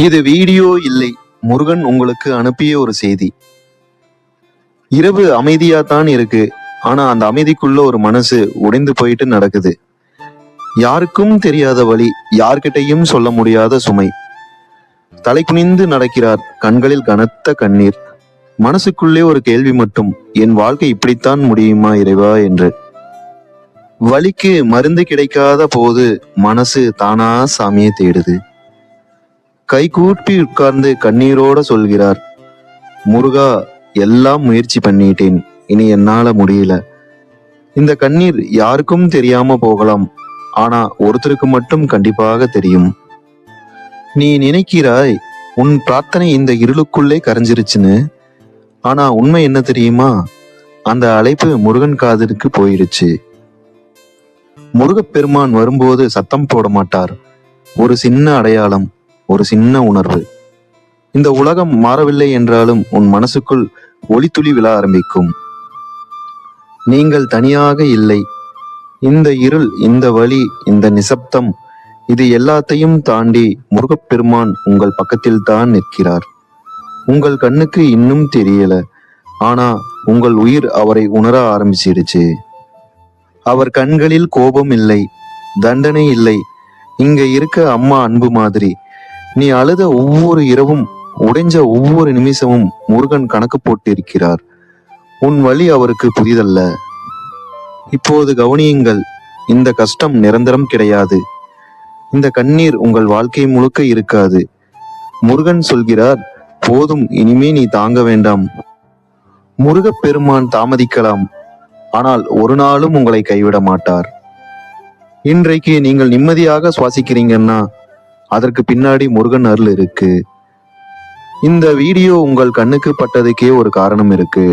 இது வீடியோ இல்லை. முருகன் உங்களுக்கு அனுப்பிய ஒரு செய்தி. இரவு அமைதியா தான் இருக்கு. ஆனா அந்த அமைதிக்குள்ள ஒரு மனசு உடைந்து போயிட்டு நடக்குது. யாருக்கும் தெரியாத வழி யார்கிட்டயும் சொல்ல முடியாத சுமை. தலை குனிந்து நடக்கிறார் கண்களில் கனத்த கண்ணீர். மனசுக்குள்ளே ஒரு கேள்வி மட்டும் என் வாழ்க்கை இப்படித்தான் முடியுமா இறைவா? என்று. வழிக்கு மருந்து கிடைக்காத போது மனசு தானா சாமியை தேடுது. கை உட்கார்ந்து கண்ணீரோட சொல்கிறார் முருகா எல்லாம் முயற்சி பண்ணிட்டேன். இனி என்னால முடியல. இந்த கண்ணீர் யாருக்கும் தெரியாம போகலாம். ஆனா ஒருத்தருக்கு மட்டும் கண்டிப்பாக தெரியும். நீ நினைக்கிறாய் உன் பிரார்த்தனை இந்த இருளுக்குள்ளே கரைஞ்சிருச்சுன்னு. ஆனா உண்மை என்ன தெரியுமா? அந்த அழைப்பு முருகன் காதலுக்கு போயிடுச்சு. முருகப்பெருமான் வரும்போது சத்தம் போட மாட்டார். ஒரு சின்ன அடையாளம். ஒரு சின்ன உணர்வு. இந்த உலகம் மாறவில்லை என்றாலும் உன் மனசுக்குள் ஒளித்துளி விழ ஆரம்பிக்கும். நீங்கள் தனியாக இல்லை. இந்த இருள் இந்த வழி இந்த நிசப்தம் இது எல்லாத்தையும் தாண்டி முருகப்பெருமான் உங்கள் பக்கத்தில் தான் நிற்கிறார். உங்கள் கண்ணுக்கு இன்னும் தெரியல. ஆனா உங்கள் உயிர் அவரை உணர ஆரம்பிச்சிடுச்சு. அவர் கண்களில் கோபம் இல்லை தண்டனை இல்லை. இங்க இருக்க அம்மா அன்பு மாதிரி நீ அழுத ஒவ்வொரு இரவும் உடைஞ்ச ஒவ்வொரு நிமிஷமும் முருகன் கணக்கு போட்டிருக்கிறார். உன் வழி அவருக்கு புதிதல்ல. இப்போது கவனியுங்கள் இந்த கஷ்டம் நிரந்தரம் கிடையாது. இந்த கண்ணீர் உங்கள் வாழ்க்கை முழுக்க இருக்காது. முருகன் சொல்கிறார் போதும் இனிமே நீ தாங்க வேண்டாம். முருகப்பெருமான் தாமதிக்கலாம் ஆனால் ஒரு நாளும் உங்களை கைவிட மாட்டார். இன்றைக்கு நீங்கள் நிம்மதியாக சுவாசிக்கிறீங்கன்னா அதற்கு பின்னாடி முருகன் அருள் இருக்கு. இந்த வீடியோ உங்கள் கண்ணுக்கு பட்டதுக்கே ஒரு காரணம் இருக்கு.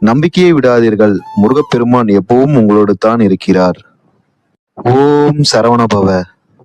நம்பிக்கையை விடாதீர்கள். முருகப்பெருமான் எப்பவும் உங்களோடு தான் இருக்கிறார். ஓம் சரவணபவ.